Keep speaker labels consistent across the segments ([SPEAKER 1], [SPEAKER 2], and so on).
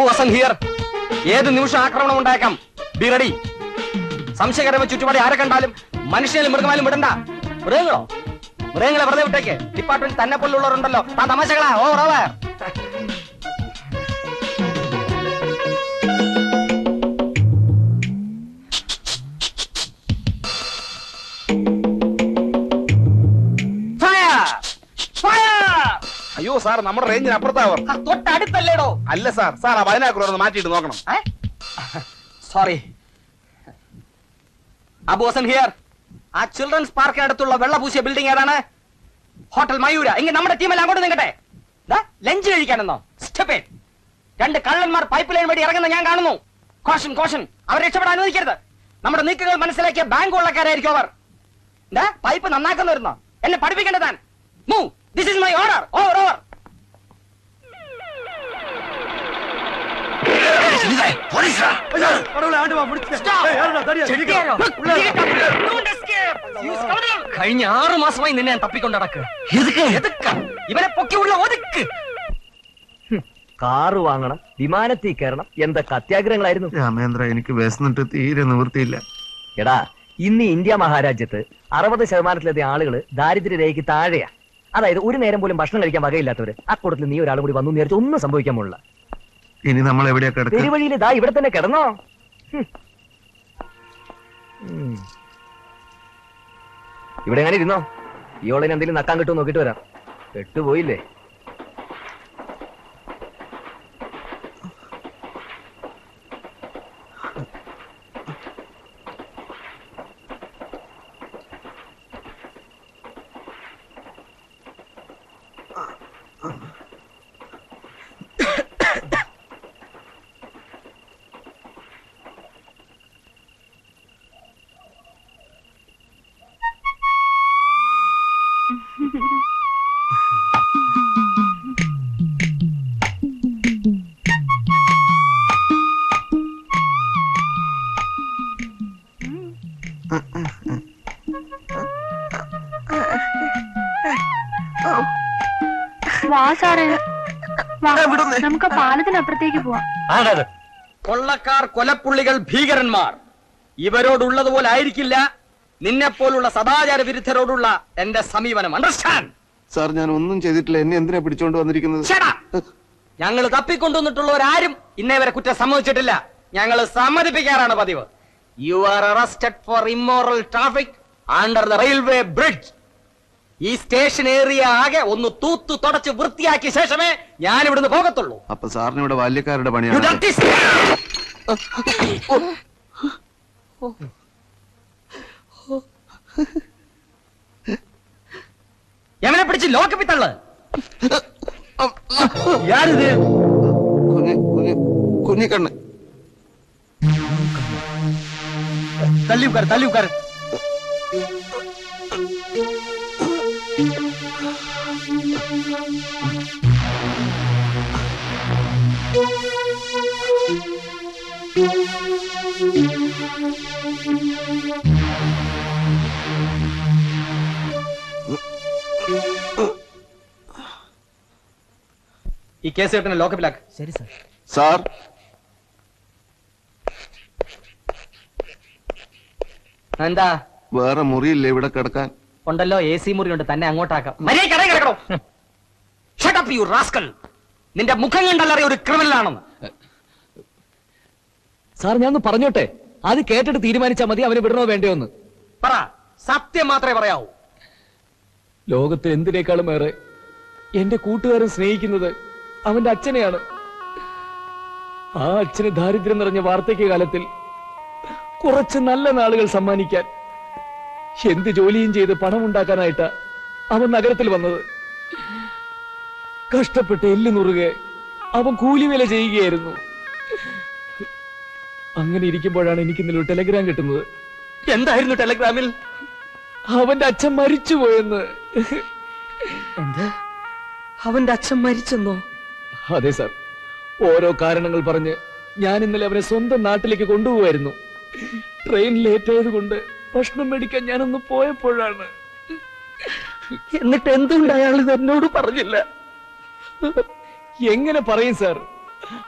[SPEAKER 1] Abu Hasan here. ഏത് നിമിഷം ആക്രമണം ഉണ്ടായേക്കാം? Be ready. സംശയകരമായ ചുറ്റുപാടി ആരെ കണ്ടാലും മനുഷ്യനും മൃഗമാലും വിടണ്ട. മൃഗങ്ങളോ? മൃഗങ്ങളെ വെറുതെ വിട്ടേക്ക്. ഡിപ്പാർട്ട്മെന്റ് തന്നെ പോലുള്ളവരുണ്ടല്ലോ. ആ തമാശകളാ. ഓ ഓവർ.
[SPEAKER 2] സാർ നമ്മുടെ റേഞ്ചിന് അപ്പുറത്താവർ
[SPEAKER 1] തൊട്ടടുത്തല്ലേടോ?
[SPEAKER 2] അല്ല സാർ സാർ ആ ബൈനാക്കുലർ ഒന്ന് മാറ്റിയിട്ട് നോക്കണം.
[SPEAKER 1] സോറി ഹിയർ ആ ചിൽഡ്രൻസ് പാർക്കിനടുത്തുള്ള വെള്ളപൂശിയ ബിൽഡിംഗ് ഏതാണ്? ഹോട്ടൽ മയൂര. ഇങ്ങനെ നമ്മുടെ ടീമെല്ലാം അങ്ങോട്ട് നിൽക്കട്ടെ. ലഞ്ച് കഴിക്കാനെന്നോ? സ്റ്റെപ്പേ രണ്ട് കള്ളന്മാർ പൈപ്പ് ലൈൻ വഴി ഇറങ്ങുന്ന ഞാൻ കാണുന്നു. കോഷൻ കോഷൻ അവർ രക്ഷപ്പെടാൻ അനുവദിക്കരുത്. നമ്മുടെ നീക്കങ്ങൾ മനസ്സിലാക്കിയ ബാങ്ക് ഉള്ളക്കാരായിരിക്കും അവർ. എന്താ പൈപ്പ് നന്നാക്കുന്നവരുന്നോ എന്നെ പഠിപ്പിക്കേണ്ടതാൻ move this is my order over over കഴിഞ്ഞ ആറു മാസമായി നിന്നെ ഞാൻ തപ്പിക്കൊണ്ട് നടക്ക്. ഇവനെ പൊക്കി ഉള്ള ഒതുക്ക്
[SPEAKER 3] കാറ് വാങ്ങണം വിമാനത്തിൽ കയറണം എന്തൊക്കെ അത്യാഗ്രഹങ്ങളായിരുന്നു?
[SPEAKER 4] രാമേന്ദ്ര എനിക്ക് വിശന്നിട്ട് തീരെ നിവൃത്തിയില്ല.
[SPEAKER 3] എടാ ഇന്ന് ഇന്ത്യ മഹാരാജ്യത്ത് അറുപത് ശതമാനത്തിലധികം ആളുകൾ ദാരിദ്ര്യരേഖയ്ക്ക് താഴെയാ. അതായത് ഒരു നേരം പോലും ഭക്ഷണം കഴിക്കാൻ വകയില്ലാത്തവര് അക്കൂടത്തിൽ നീ ഒരാളും കൂടി വന്നു നേരിച്ച് ഒന്നും സംഭവിക്കാൻ പോലുള്ള
[SPEAKER 4] ഇനി നമ്മൾ എവിടെയാ കിടക്കുക
[SPEAKER 3] ഇവിടെ തന്നെ കിടന്നോ. ഇവിടെ എങ്ങനെ ഇരുന്നോ? ഈ ഓളിന് എന്തെങ്കിലും നക്കാൻ കിട്ടുമോ നോക്കിട്ട് വരാം. പെട്ടുപോയില്ലേ?
[SPEAKER 5] വാ സാറേ. വാ നമുക്ക് പാലത്തിനപ്പുറത്തേക്ക് പോവാം.
[SPEAKER 1] ആണത്. കൊള്ളക്കാർ കൊലപ്പുള്ളികൾ ഭീകരന്മാർ. ഇവരോടുള്ളതുപോലെ ആയിരിക്കില്ല. നിന്നെ പോലുള്ള സദാചാര വിരുദ്ധരോടുള്ള എന്റെ സമീപനം. അണ്ടർസ്റ്റാൻഡ്
[SPEAKER 4] സാർ ഞാൻ ഒന്നും ചെയ്തിട്ടില്ല. എന്നെ എന്തിനാ പിടിച്ചോണ്ട് വന്നിരിക്കുന്നത്?
[SPEAKER 1] ഞങ്ങൾ തപ്പിക്കൊണ്ടുവന്നിട്ടുള്ളവരാരും ഇന്നേ വരെ കുറ്റം സമ്മതിച്ചിട്ടില്ല. ഞങ്ങൾ സമ്മതിപ്പിക്കാറാണ് പതിവ്. You are arrested for immoral traffic under the railway bridge ഈ സ്റ്റേഷൻ ഏരിയ ആകെ ഒന്ന് തൂത്തു തുടച്ച് വൃത്തിയാക്കിയ ശേഷമേ ഞാൻ ഇവിടുന്ന് പോകത്തുള്ളൂ.
[SPEAKER 4] അപ്പൊ സാറിന് ഇവിടെ ബാല്യക്കാരുടെ പണിയാണ്.
[SPEAKER 1] എവനെ പിടിച്ച് ലോക്കപ്പി തള്ള് യാരിത്?
[SPEAKER 4] കുഞ്ഞി കുഞ്ഞി കുഞ്ഞിക്കണ്ണ്.
[SPEAKER 1] तल्लीफ कर तल्लीफ कर। ये कैसे अपने लॉक
[SPEAKER 3] पे सर
[SPEAKER 4] सर
[SPEAKER 1] എന്താ
[SPEAKER 4] വേറെ മുറിയില്ലേ ഇവിടെ കിടക്കാൻ?
[SPEAKER 1] ഉണ്ടല്ലോ എ സി മുറി ഉണ്ട് തന്നെ അങ്ങോട്ടാക്കാം. മര്യാദയ്ക്ക് ഇടയിൽ കിടക്കണോ? Shut up, you rascal. നിന്റെ മുഖം കണ്ടല്ലറിയ ഒരു ക്രിമിനൽ ആണെന്ന്
[SPEAKER 3] സാർ ഞാൻ ഒന്ന് പറഞ്ഞോട്ടെ? അത് കേട്ടിട്ട് തീരുമാനിച്ചാൽ മതി അവനെ വിടണോ വേണ്ടയോ എന്ന്.
[SPEAKER 1] പറ സത്യം മാത്രമേ പറയാവൂ.
[SPEAKER 3] ലോകത്ത് എന്തിനേക്കാളും ഏറെ എന്റെ കൂട്ടുകാരൻ സ്നേഹിക്കുന്നത് അവന്റെ അച്ഛനെയാണ്. ആ അച്ഛന് ദാരിദ്ര്യം നിറഞ്ഞ വാർദ്ധക്യ കാലത്തിൽ കുറച്ച് നല്ല നാളുകൾ സമ്മാനിക്കാൻ. എന്ത് ജോലിയും ചെയ്ത് പണം ഉണ്ടാക്കാനായിട്ടാ അവൻ നഗരത്തിൽ വന്നത്. കഷ്ടപ്പെട്ട് എല്ല് നുറുകെ അവൻ കൂലിവേല ചെയ്യുകയായിരുന്നു. അങ്ങനെ ഇരിക്കുമ്പോഴാണ് എനിക്ക് ഇന്നലെ ടെലഗ്രാം കിട്ടുന്നത്.
[SPEAKER 1] എന്തായിരുന്നു ടെലഗ്രാമിൽ?
[SPEAKER 3] അവന്റെ അച്ഛൻ മരിച്ചുപോയെന്ന്.
[SPEAKER 1] പോയെന്ന് അവന്റെ അച്ഛൻ മരിച്ചെന്നോ?
[SPEAKER 3] അതെ സാർ. ഓരോ കാരണങ്ങൾ പറഞ്ഞ് ഞാൻ ഇന്നലെ അവനെ സ്വന്തം നാട്ടിലേക്ക് കൊണ്ടുപോവായിരുന്നു. ട്രെയിൻ ലേറ്റ് ആയതുകൊണ്ട് ഭക്ഷണം മേടിക്കാൻ ഞാനൊന്ന് പോയപ്പോഴാണ്.
[SPEAKER 1] എന്നിട്ട് എന്തുകൊണ്ട് അയാൾ ഇത് എന്നോട് പറഞ്ഞില്ല?
[SPEAKER 3] എങ്ങനെ പറയും സാർ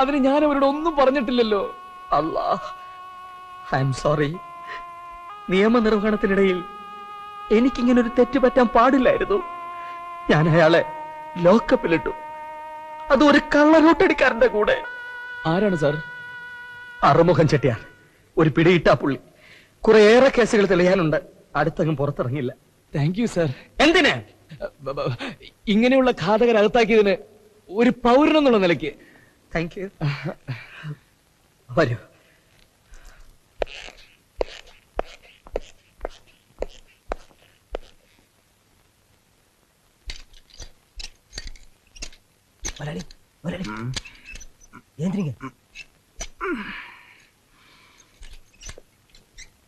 [SPEAKER 3] അതിന് ഞാൻ അവരോട് ഒന്നും പറഞ്ഞിട്ടില്ലല്ലോ.
[SPEAKER 1] അല്ലാ ഐ എം സോറി നിയമനിർവഹണത്തിനിടയിൽ എനിക്കിങ്ങനെ ഒരു തെറ്റ് പറ്റാൻ പാടില്ലായിരുന്നു. ഞാൻ അയാളെ ലോക്കപ്പിലിട്ടു അത് ഒരു കള്ളറോട്ടടിക്കാരന്റെ കൂടെ.
[SPEAKER 3] ആരാണ് സാർ
[SPEAKER 1] അറുമുഖം ചെട്ടിയാർ. ഒരു പിടിയിട്ടാ പുള്ളി. കുറെയേറെ കേസുകൾ തെളിയാനുണ്ട്. അടുത്തങ്ങും പുറത്തിറങ്ങില്ല
[SPEAKER 3] താങ്ക് യു സാർ
[SPEAKER 1] എന്തിന്?
[SPEAKER 3] ഇങ്ങനെയുള്ള ഘാതകരകത്താക്കിയതിന് ഒരു പൗരൻ എന്നുള്ള നിലയ്ക്ക്
[SPEAKER 1] താങ്ക് യു വരൂ.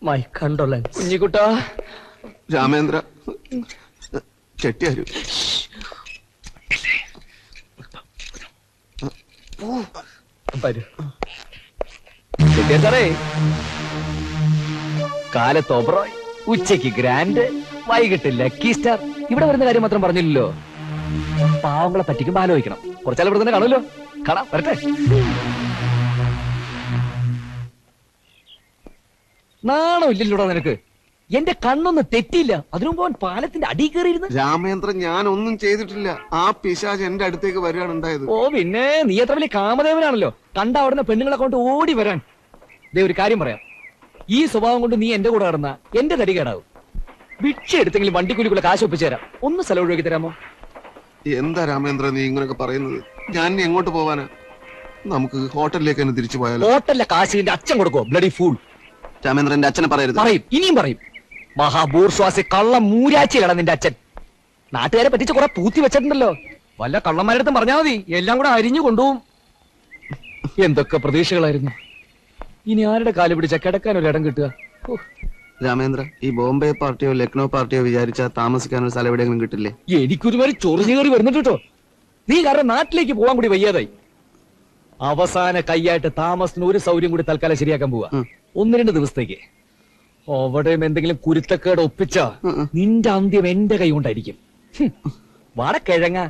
[SPEAKER 1] My condolence
[SPEAKER 3] കുഞ്ഞിക്കുട്ട.
[SPEAKER 4] രാമേന്ദ്ര ചെട്ടിയാരു
[SPEAKER 1] വരൂ.
[SPEAKER 3] ചെട്ടിയാർ സാറേ കാലത്ത് ഒബ്രോയ് ഉച്ചയ്ക്ക് ഗ്രാൻഡ് വൈകിട്ട് ലക്കി സ്റ്റാർ. ഇവിടെ വരുന്ന കാര്യം മാത്രം പറഞ്ഞില്ലല്ലോ. പാവങ്ങളെ പറ്റിക്കുമ്പോ ആലോചിക്കണം. കുറച്ചാലും ഇവിടെ തന്നെ കാണുമല്ലോ. കാണാം വരട്ടെ. നാണോ ഇല്ലല്ലോടാ നിനക്ക്? എന്റെ കണ്ണൊന്ന് തെറ്റിയില്ല. അതിനുമുമ്പ് അവൻ പാലത്തിന്റെ അടി കയറിയിരുന്നു?
[SPEAKER 4] രാമേന്ദ്രൻ ഞാൻ ഒന്നും ചെയ്തിട്ടില്ല. ആ പിശാജ് എന്റെ അടുത്തേക്ക് വരികയാണ് ഉണ്ടായത്.
[SPEAKER 3] ഓ പിന്നെ നീ എത്ര വലിയ കാമദേവനാണല്ലോ. കണ്ട അവിടുന്ന് പെണ്ണുങ്ങളെ കൊണ്ട് ഓടി വരാൻ. ദേ ഒരു കാര്യം പറയാം. ഈ സ്വഭാവം കൊണ്ട് നീ എന്റെ കൂടെ കിടന്ന എന്റെ തടി കേടാവും. ഭിക്ഷ എടുത്തെങ്കിലും വണ്ടിക്കൂലിക്കുള്ള കാശ് ഒപ്പിച്ചു തരാം ഒന്ന് സ്ഥലം ഒഴിവാക്കി തരാമോ?
[SPEAKER 4] എന്താ രാമേന്ദ്ര നീ ഇങ്ങനെയൊക്കെ പറയുന്നത്? ഞാൻ ഇനി എങ്ങോട്ട് പോവാനാ? നമുക്ക് ഹോട്ടലിലേക്ക് തന്നെ തിരിച്ചു പോയാലോ?
[SPEAKER 3] ഹോട്ടലിലെ കാശിന്റെ അച്ഛൻ കൊടുക്കോ ബ്ലഡി ഫൂൾ.
[SPEAKER 4] രാമേന്ദ്രന്റെ അച്ഛനെ പറയരുത്.
[SPEAKER 3] പറയും ഇനിയും പറയും. മഹാബൂർസ്വാസി കള്ള മൂരാച്ചിലാണ് നിന്റെ അച്ഛൻ. നാട്ടുകാരെ പറ്റിച്ച് കുറെ പൂത്തി വെച്ചിട്ടുണ്ടല്ലോ. വല്ല കള്ളന്മാരടുത്തും പറഞ്ഞാൽ മതി. എല്ലാം കൂടെ അരിഞ്ഞു കൊണ്ടുപോകും. എന്തൊക്കെ പ്രതീക്ഷകളായിരുന്നു. ഇനി ആരുടെ കാൽ പിടിച്ച കിടക്കാൻ ഒരു ഇടം കിട്ടുക
[SPEAKER 4] രാമേന്ദ്ര ഈ ബോംബെ പാർട്ടിയോ ലക്നോ പാർട്ടിയോ വിചാരിച്ചാൽ താമസിക്കാൻ ഒരു സ്ഥലം എവിടെയെങ്കിലും കിട്ടില്ലേ?
[SPEAKER 3] എനിക്കൊരുമാതിരി ചൊറിഞ്ഞു കയറി വരുന്നുണ്ട് കേട്ടോ. നീ കാരണം നാട്ടിലേക്ക് പോകാൻ കൂടി വയ്യാതായി. അവസാന കൈയായിട്ട് താമസിന് ഒരു സൗകര്യം കൂടി തൽക്കാലം ശരിയാക്കാൻ പോവാ. ഒന്ന് രണ്ട് ദിവസത്തേക്ക്. അവിടെയും എന്തെങ്കിലും കുരുത്തക്കേട് ഒപ്പിച്ച. നിന്റെ അന്ത്യം എന്റെ കൈ കൊണ്ടായിരിക്കും. വടക്കിഴങ്ങ വാട കിഴങ്ങ.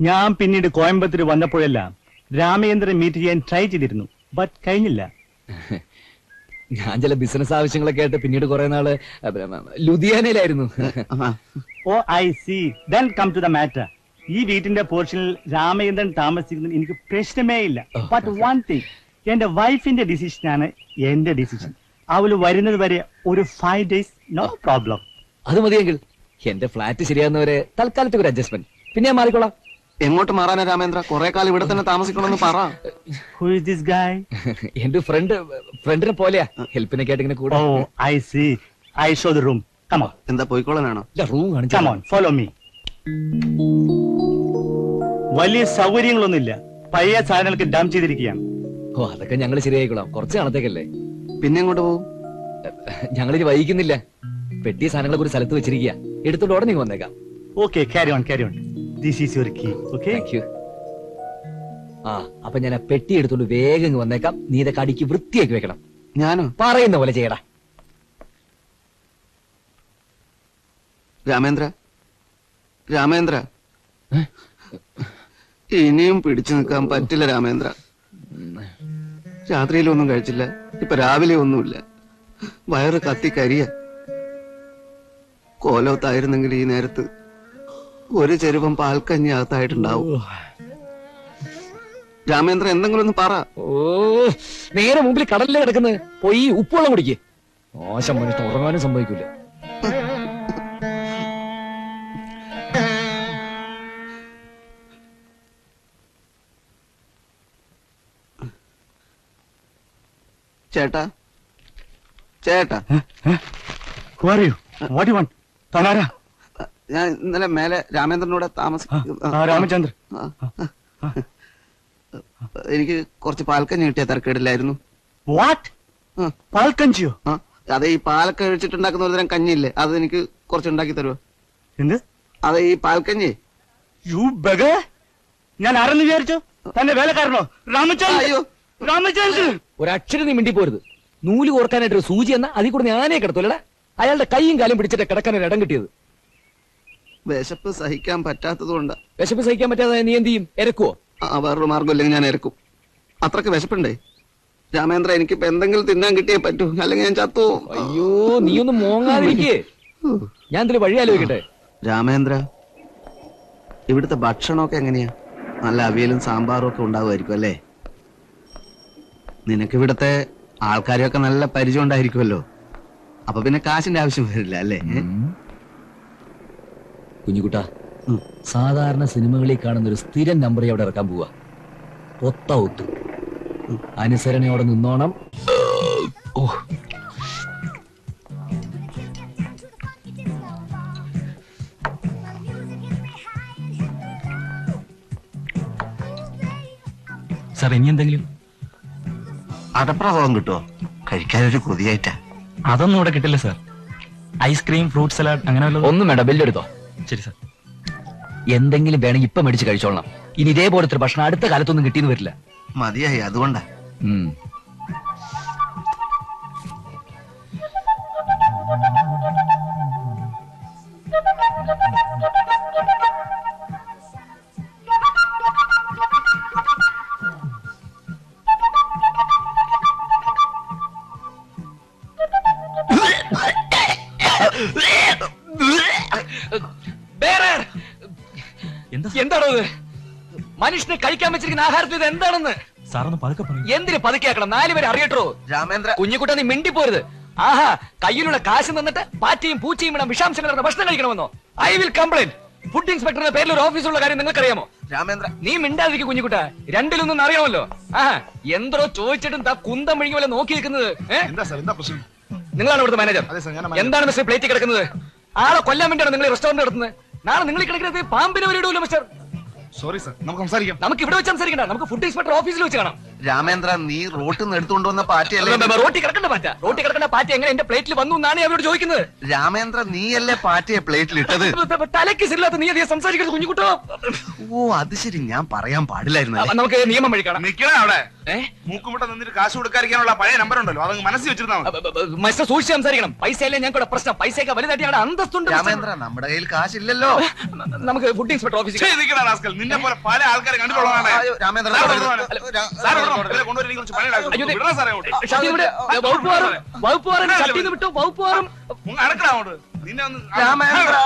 [SPEAKER 6] ഞാൻ പിന്നീട് കോയമ്പത്തൂർ വന്നപ്പോഴെല്ലാം രാമേന്ദ്രൻ മീറ്റ് ചെയ്യാൻ ട്രൈ ചെയ്തിരുന്നു ബട്ട് കഴിഞ്ഞില്ല.
[SPEAKER 3] ഞാൻ ചില ബിസിനസ് ആവശ്യങ്ങളൊക്കെ ആയിട്ട് പിന്നീട് കുറെ നാൾ ലുധിയാനയിലായിരുന്നു.
[SPEAKER 6] ഓ I see then come to the matter ഈ വീട്ടിന്റെ പോർഷനിൽ രാമചന്ദ്രൻ താമസിക്കുന്നത് എനിക്ക് പ്രശ്നമേ ഇല്ല. ബട്ട് വൺ തിങ് എന്റെ വൈഫിന്റെ ആണ് എന്റെ ഡിസിഷൻ അവൾ വരുന്നത് വരെ ഒരു ഫൈവ് ഡേയ്സ് നോ പ്രോബ്ലം
[SPEAKER 3] അത് മതിയെങ്കിൽ എന്റെ ഫ്ലാറ്റ് ശരിയാകുന്നവരെ തൽക്കാലത്തേക്ക് ഒരു അഡ്ജസ്റ്റ്മെന്റ് പിന്നെ ഞാൻ മാറിക്കോളാം.
[SPEAKER 4] എങ്ങോട്ട് മാറാനാ രാമേന്ദ്ര? കുറെ കാലം ഇവിടെ തന്നെ താമസിക്കണമെന്ന് പറ.
[SPEAKER 6] ഹു ഇസ് ദിസ് ഗായ്
[SPEAKER 3] എന്റെ ഫ്രണ്ട് ഫ്രണ്ടിനെ പോലെയാ. ഹെൽപ്പിനൊക്കെ ആയിട്ട് ഇങ്ങനെ കൂടെ.
[SPEAKER 6] ഓ I see I show the room come on
[SPEAKER 4] എന്താ പോയിക്കോളാനാണോ?
[SPEAKER 3] റൂം കാണിച്ചു
[SPEAKER 6] കമോൺ ഫോളോ മീ വലിയ സൗകര്യങ്ങളൊന്നുമില്ല. പഴയ സാധനങ്ങൾക്ക് ഡാം ചെയ്തിരിക്കുകയാണ്.
[SPEAKER 3] ഓ അതൊക്കെ ഞങ്ങൾ ശരിയായിക്കോളാം. കുറച്ച് നാളത്തേക്കല്ലേ?
[SPEAKER 4] പിന്നെ എങ്ങോട്ട് പോകും?
[SPEAKER 3] ഞങ്ങളിനി വൈകിക്കുന്നില്ല. പെട്ടിയ സാധനങ്ങളെ ഒരു സ്ഥലത്ത് വെച്ചിരിക്കുക. എടുത്തോണ്ട് ഉടനെ വന്നേക്കാം.
[SPEAKER 6] Okay carry on carry on this is your key okay
[SPEAKER 3] thank you ആ അപ്പൊ ഞാൻ ആ പെട്ടി എടുത്തോണ്ട് വേഗം ഇങ്ങ് വന്നേക്കാം. നീ ഇതൊക്കെ അടിക്ക് വൃത്തിയാക്കി വെക്കണം.
[SPEAKER 4] ഞാനോ?
[SPEAKER 3] പറയുന്ന പോലെ ചെയ്യടാ.
[SPEAKER 4] രാമേന്ദ്ര? രാമേന്ദ്ര. ഇനിയും പിടിച്ചു നിൽക്കാൻ പറ്റില്ല രാമേന്ദ്ര. രാത്രിയിലൊന്നും കഴിച്ചില്ല. ഇപ്പൊ രാവിലെ ഒന്നുമില്ല. വയറ് കത്തി കരിയ. കോലത്തായിരുന്നെങ്കിൽ ഈ നേരത്ത് ഒരു ചെരുവം പാൽക്കഞ്ഞി അകത്തായിട്ടുണ്ടാവും. രാമേന്ദ്ര എന്തെങ്കിലും ഒന്ന് പറ.
[SPEAKER 3] ഓ നേരെ മുമ്പിൽ കടലിലെ കിടക്കുന്നത്. പോയി ഉപ്പുവെള്ളം കുടിക്കേ. മോശം മനുഷ്യൻ ഉറങ്ങാനും സംഭവിക്കൂല.
[SPEAKER 4] ചേട്ടാ. ചേട്ടാ.
[SPEAKER 6] വാട്ട് യു വാണ്ട് തനാര?
[SPEAKER 4] ഞാൻ ഇന്നലെ മേലെ രാമേന്ദ്രനോടെ താമസിക്കും
[SPEAKER 6] രാമചന്ദ്രൻ.
[SPEAKER 4] എനിക്ക് കുറച്ച് പാൽക്കഞ്ഞി കിട്ടിയ തിരക്കേടില്ലായിരുന്നു.
[SPEAKER 6] വാട്ട്. പാൽക്കഞ്ചിയോ?
[SPEAKER 4] അതെ ഈ പാലൊക്കെ ഒഴിച്ചിട്ടുണ്ടാക്കുന്ന ഒരു തരം കഞ്ഞില്ലേ അത് എനിക്ക് കുറച്ച് ഉണ്ടാക്കി തരുമോ
[SPEAKER 6] എന്ത്?
[SPEAKER 4] അതെ ഈ പാൽക്കഞ്ഞി.
[SPEAKER 6] യു ബഗ ഞാൻ ആരെന്ന് വിചാരിച്ചു? തന്നെ വേലക്കാരനോ? രാമചന്ദ്രൻ?
[SPEAKER 4] അയ്യോ.
[SPEAKER 6] രാമചന്ദ്രൻ!
[SPEAKER 3] ഒരക്ഷരം നീ മിണ്ടി പോരുത് നൂൽ കോർക്കാനായിട്ട് ഒരു സൂചി എന്ന അതിൽ കൂടെ ഞാനേ കിടത്തൂലടാ അയാളുടെ കൈയും കാലും പിടിച്ചിട്ട് കിടക്കാൻ ഒരു ഇടം കിട്ടിയത്.
[SPEAKER 4] വിശപ്പ് സഹിക്കാൻ പറ്റാത്തതുകൊണ്ട്
[SPEAKER 3] വിശപ്പ് സഹിക്കാൻ പറ്റാതെ നീ എന്ത് ചെയ്യും? ഇരക്കുവോ
[SPEAKER 4] ആ വേറൊരു മാർഗം ഇല്ലെങ്കിൽ ഞാൻ ഇരക്കും അത്രയ്ക്ക് വിശപ്പുണ്ടേ? രാമേന്ദ്ര എനിക്കിപ്പോ എന്തെങ്കിലും തിന്നാൻ കിട്ടിയേ പറ്റൂ. അല്ലെങ്കിൽ ഞാൻ ചത്തു?
[SPEAKER 3] അയ്യോ നീ ഒന്ന് മോങ്ങാതിരിക്കേ. ഞാൻ ഇതിൽ വഴി ആലോചിക്കട്ടെ?
[SPEAKER 4] രാമേന്ദ്ര ഇവിടുത്തെ ഭക്ഷണമൊക്കെ എങ്ങനെയാ? നല്ല അവിയലും സാമ്പാറും ഒക്കെ ഉണ്ടാവുമായിരിക്കും അല്ലേ? നിനക്ക് ഇവിടത്തെ ആൾക്കാരെയൊക്കെ നല്ല പരിചയം ഉണ്ടായിരിക്കുമല്ലോ. അപ്പൊ പിന്നെ കാശിന്റെ ആവശ്യം വരില്ല അല്ലേ?
[SPEAKER 3] കുഞ്ഞുകുട്ട സാധാരണ സിനിമകളിൽ കാണുന്ന ഒരു സ്ഥിരം നമ്പർ അവിടെ ഇറക്കാൻ പോവാ. ഒത്ത ഒത്തു. അനുസരണയോടെ നിന്നോണം. ഓ.
[SPEAKER 7] സാർ ഇനി എന്തെങ്കിലും?
[SPEAKER 4] അടപ്രസവം കിട്ടുമോ കഴിക്കാനൊരു കൊതിയായിട്ടാ.
[SPEAKER 7] അതൊന്നും ഇവിടെ കിട്ടില്ല സാർ ഐസ്ക്രീം ഫ്രൂട്ട് സലാഡ് അങ്ങനെ വല്ലതും?
[SPEAKER 3] ഒന്നും വേണ്ട ബില്ലെടുത്തോ
[SPEAKER 7] ശരി സാർ
[SPEAKER 3] എന്തെങ്കിലും വേണമെങ്കിൽ ഇപ്പൊ മേടിച്ച് കഴിച്ചോളണം. ഇനി ഇതേപോലത്തെ ഒരു ഭക്ഷണം അടുത്ത കാലത്തൊന്നും കിട്ടിയെന്ന് വരില്ല.
[SPEAKER 4] മതിയായി അതുകൊണ്ടാ.
[SPEAKER 3] ഉം. മനുഷ്യന് കഴിക്കാൻ വെച്ചിരിക്കുന്ന ആഹാരത്തിൽ ഇത് എന്താണെന്ന്?
[SPEAKER 7] സാറൊന്ന് ഒന്ന് പതുക്കെ പറയൂ.
[SPEAKER 3] എന്തിന് പതുക്കിയാക്കണം? നാലുപേരെ അറിയട്ടോ.
[SPEAKER 4] രാമേന്ദ്ര
[SPEAKER 3] കുഞ്ഞുകുട്ട നീ മിണ്ടിപ്പോരുത് ആഹാ കയ്യിലുള്ള കാശ് തന്നിട്ട് പാറ്റയും പൂച്ചയും ഇടാൻ വിഷാംശങ്ങൾ ഭക്ഷണം കഴിക്കണമെന്നോ? ഐ വിൽ കംപ്ലൈന്റ് ഫുഡ് ഇൻസ്പെക്ടറുടെ പേരിൽ ഒരു ഓഫീസുള്ള കാര്യം നിങ്ങൾക്കറിയാമോ?
[SPEAKER 4] രാമേന്ദ്ര
[SPEAKER 3] നീ മിണ്ടാതിരിക്കും കുഞ്ഞുകുട്ട രണ്ടിലൊന്നും അറിയാമല്ലോ ആഹാ എന്തോ ചോദിച്ചിട്ടും താ കുന്തം മുഴുകി പോലെ നോക്കി നിൽക്കുന്നത്.
[SPEAKER 2] എന്താ സാർ? എന്താ പ്രശ്നം?
[SPEAKER 3] നിങ്ങളാണ് ഇവിടുത്തെ മാനേജർ
[SPEAKER 2] അതെ സാർ, ഞാനാ
[SPEAKER 3] എന്താണ് മിസ്റ്റർ പ്ലേറ്റ് കിടക്കുന്നത്? ആളെ കൊല്ലാൻ വേണ്ടിയാണ് നിങ്ങൾ റെസ്റ്റോറന്റ് നടത്തുന്നത്? നാളെ നിങ്ങൾ കിടക്കുന്നത് പാമ്പിനെ വരെ ഇടൂല്ലോ മിസ്റ്റർ
[SPEAKER 2] സോറി സർ നമുക്ക് സംസാരിക്കാം.
[SPEAKER 3] നമുക്ക് ഇവിടെ വെച്ച് സംസാരിക്കണ്ട. നമുക്ക് ഫുഡ് ഇൻസ്പെക്ടർ ഓഫീസിൽ വെച്ച് കാണാം.
[SPEAKER 4] രാമേന്ദ്ര നീ റോട്ടിൽ നിന്ന് എടുത്തുകൊണ്ട് വന്ന പാറ്റയല്ലേ?
[SPEAKER 3] റോട്ടി കിടക്കണ്ട പാറ്റ? റോട്ടി കിടക്കണ്ട പാറ്റ എങ്ങനെ എന്റെ പ്ലേറ്റിൽ വന്നു എന്നാണ് ഞാൻ അവരോട് ചോദിക്കുന്നത്?
[SPEAKER 4] രാമേന്ദ്ര നീയല്ലേ പാറ്റയെ പ്ലേറ്റിൽ ഇട്ടത്?
[SPEAKER 3] തലയ്ക്ക് ശരിയില്ലാത്ത നീ അധികം സംസാരിക്കരുത് കുഞ്ഞുകുട്ടോ.
[SPEAKER 4] ഓ അത് ശരി. ഞാൻ പറയാൻ പാടില്ലായിരുന്നു
[SPEAKER 3] നമുക്ക് നിയമം വഴി കാണാം.
[SPEAKER 2] നിക്കണ അവിടെ? മൂക്കുമുട്ട നിന്നിട്ട് കാശ് കൊടുക്കാതിരിക്കാനുള്ള പഴയ നമ്പർ ഉണ്ടല്ലോ. അത് മനസ്സിൽ വെച്ചിരുന്നോ
[SPEAKER 3] മനുഷ്യ സൂക്ഷിച്ച് സംസാരിക്കണം. പൈസ അല്ലേ ഞങ്ങളുടെ പ്രശ്നം. പൈസയൊക്കെ വലുതായിട്ട് ഞങ്ങളുടെ അന്തസ്തുണ്ട്
[SPEAKER 4] രാമേന്ദ്ര നമ്മുടെ കയ്യിൽ കാശില്ലല്ലോ.
[SPEAKER 3] നമുക്ക് ഫുഡ് ഇൻസ്പെക്ടർ ഓഫീസിൽ
[SPEAKER 2] നിന്നെ പോലെ പല ആൾക്കാരെ കണ്ടിട്ടുള്ളതാണ്.
[SPEAKER 4] രാമേന്ദ്ര
[SPEAKER 3] വകുപ്പ് വകുപ്പ് മാറും വിട്ടു വകുപ്പ്
[SPEAKER 4] രാമേന്ദ്ര